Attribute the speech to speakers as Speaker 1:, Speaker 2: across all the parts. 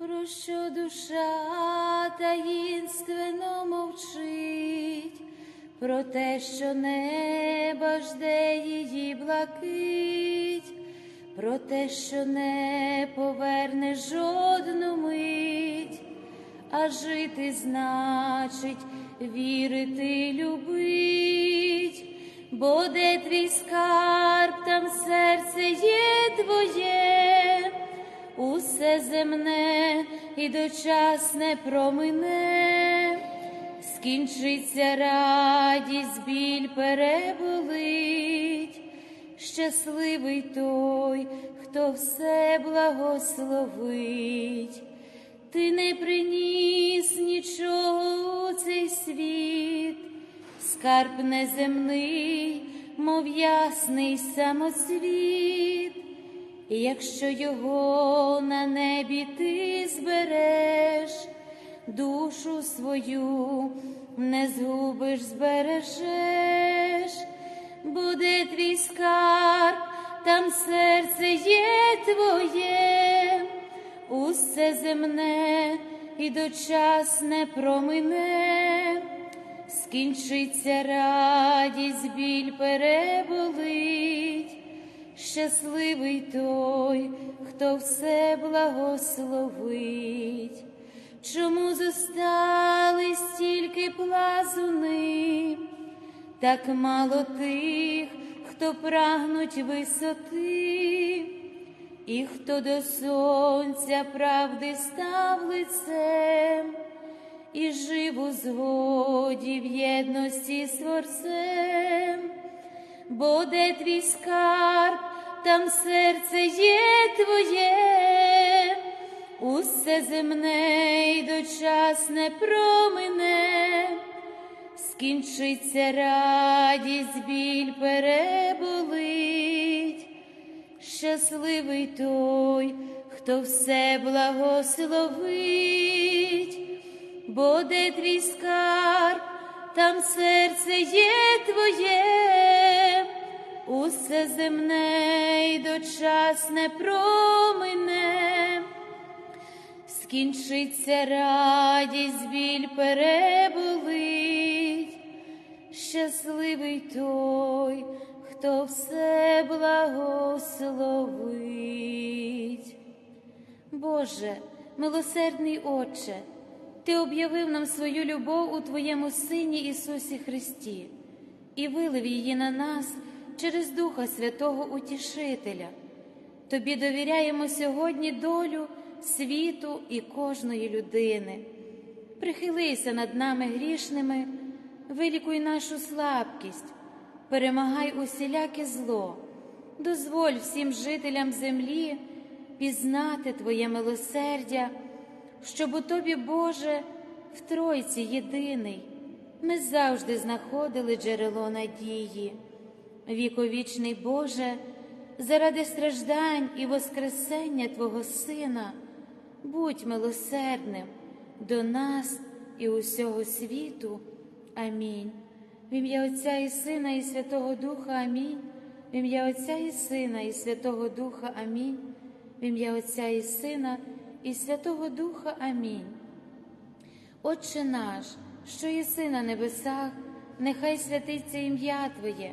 Speaker 1: про що душа таїнственно мовчить, про те, що неба жде її блакить, про те, що не поверне жодну мить, а жити значить вірити, любить, бо де твій скарб, там серце є твоє усе земне і дочасне промине, скінчиться радість, біль переболить, щасливий той, хто все благословить. Ти не приніс нічого у цей світ, скарб неземний, мов ясний самоцвіт. Якщо його на небі ти збереш, душу свою не згубиш, збережеш, буде твій скарб, там серце є твоє, усе земне і дочасне промине, скінчиться радість, біль переболить щасливий той, хто все благословить. Чому зостались тільки плазуни, так мало тих, хто прагнуть висоти, і хто до сонця правди став лицем, і жив у згоді в єдності з Творцем, бо де твій скарб, там серце є твоє, усе земне й дочасне промине, скінчиться радість, біль переболить, щасливий той, хто все благословить, бо де твій скарб, там серце є твоє усе земне й дочасне промине, скінчиться радість, біль переболить, щасливий той, хто все благословить. Боже, милосердний Отче, Ти об'явив нам свою любов у Твоєму Сині Ісусі Христі і вилив її на нас через Духа Святого Утішителя. Тобі довіряємо сьогодні долю світу і кожної людини. Прихилися над нами грішними, вилікуй нашу слабкість, перемагай усіляке зло, дозволь всім жителям землі пізнати Твоє милосердя, щоб у Тобі, Боже, в Тройці єдиний, ми завжди знаходили джерело надії. Віковічний Боже, заради страждань і Воскресення Твого Сина, будь милосердним до нас і усього світу. Амінь. В ім'я Отця і Сина, і Святого Духа Амінь. В ім'я Отця і Сина, і Святого Духа Амінь. В ім'я Отця і Сина, і Святого Духа Амінь. Отче наш, що єси на небесах, нехай святиться ім'я Твоє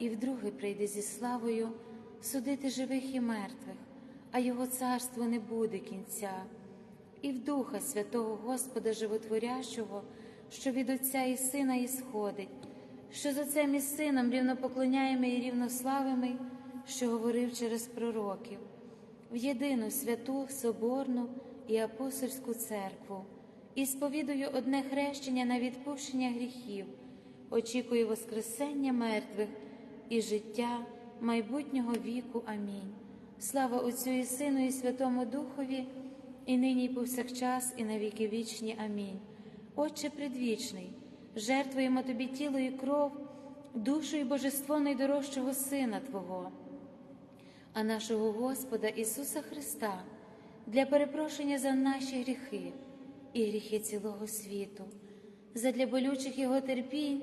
Speaker 1: і вдруге прийде зі славою судити живих і мертвих, а його царство не буде кінця, і в Духа Святого Господа Животворящого, що від Отця і Сина ісходить, що з Отцем і Сином рівнопоклоняємо і рівнославимо, що говорив через пророків, в єдину святу, Соборну і апостольську церкву, і сповідую одне хрещення на відпущення гріхів, очікую Воскресення мертвих і життя майбутнього віку. Амінь. Слава Отцю і Сину, і Святому Духові, і нині, і повсякчас, і на віки вічні. Амінь. Отче предвічний, жертвуємо Тобі тіло і кров, душу і божество найдорожчого Сина Твого, а нашого Господа Ісуса Христа для перепрошення за наші гріхи і гріхи цілого світу, задля болючих Його терпінь,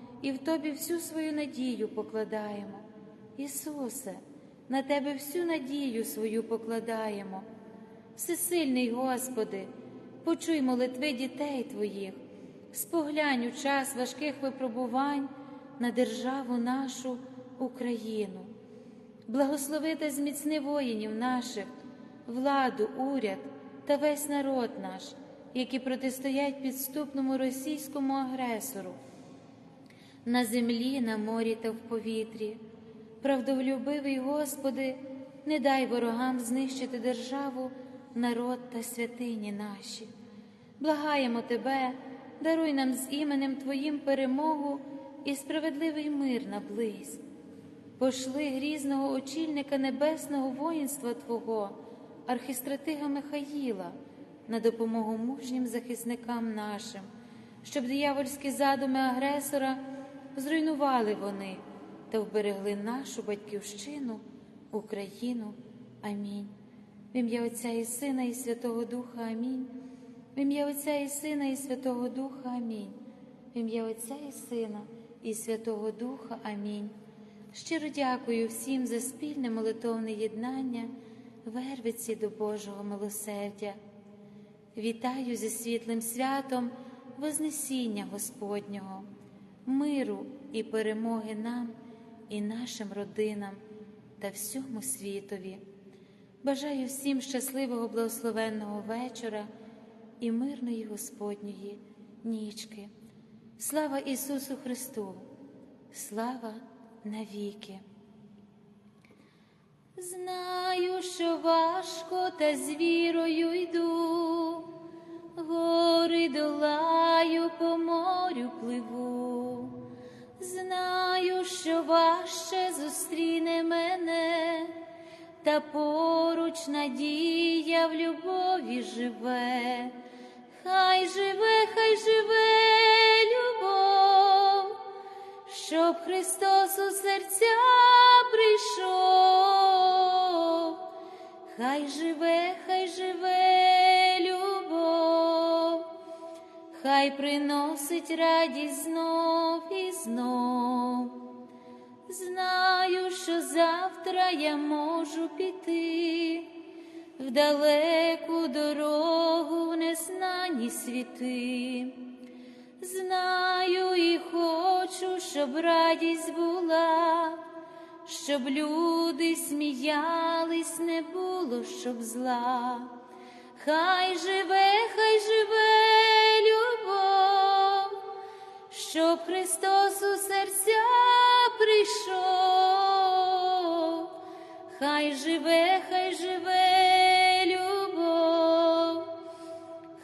Speaker 1: і в Тобі всю свою надію покладаємо. Ісусе, на Тебе всю надію свою покладаємо. Всесильний Господи, почуй молитви дітей Твоїх, споглянь у час важких випробувань на державу нашу Україну. Благослови та зміцни воїнів наших, владу, уряд та весь народ наш, які протистоять підступному російському агресору, на землі, на морі та в повітрі. Правдолюбивий Господи, не дай ворогам знищити державу, народ та святині наші. Благаємо Тебе, даруй нам з іменем Твоїм перемогу і справедливий мир наблизь. Пошли грізного очільника небесного воїнства Твого архістратига Михаїла на допомогу мужнім захисникам нашим, щоб диявольські задуми агресора зруйнували вони та вберегли нашу батьківщину, Україну. Амінь. В ім'я Отця і Сина, і Святого Духа Амінь. В ім'я Отця і Сина, і Святого Духа Амінь. В ім'я Отця і Сина, і Святого Духа Амінь. Щиро дякую всім за спільне молитовне єднання вервиці до Божого милосердя. Вітаю зі світлим святом Вознесіння Господнього, миру і перемоги нам і нашим родинам та всьому світові. Бажаю всім щасливого благословенного вечора і мирної Господньої нічки. Слава Ісусу Христу! Слава навіки! Знаю, що важко, та з вірою йду, гори долаю, по морю пливу, знаю, що важче зустріне мене, та поруч надія в любові живе, хай живе, хай живе любов, щоб Христос у серця прийшов, хай живе, хай живе хай приносить радість знов і знов. Знаю, що завтра я можу піти в далеку дорогу в незнані світи. Знаю і хочу, щоб радість була, щоб люди сміялись, не було, щоб зла. Хай живе, хай живе любов, щоб Христос у серця прийшов, хай живе, хай живе любов,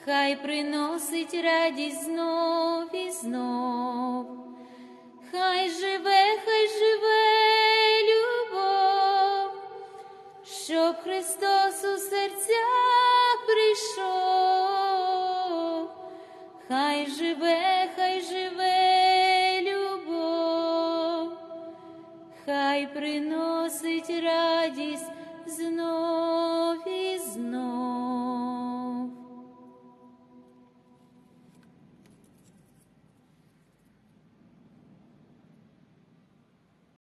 Speaker 1: хай приносить радість знов і знов, приносить радість.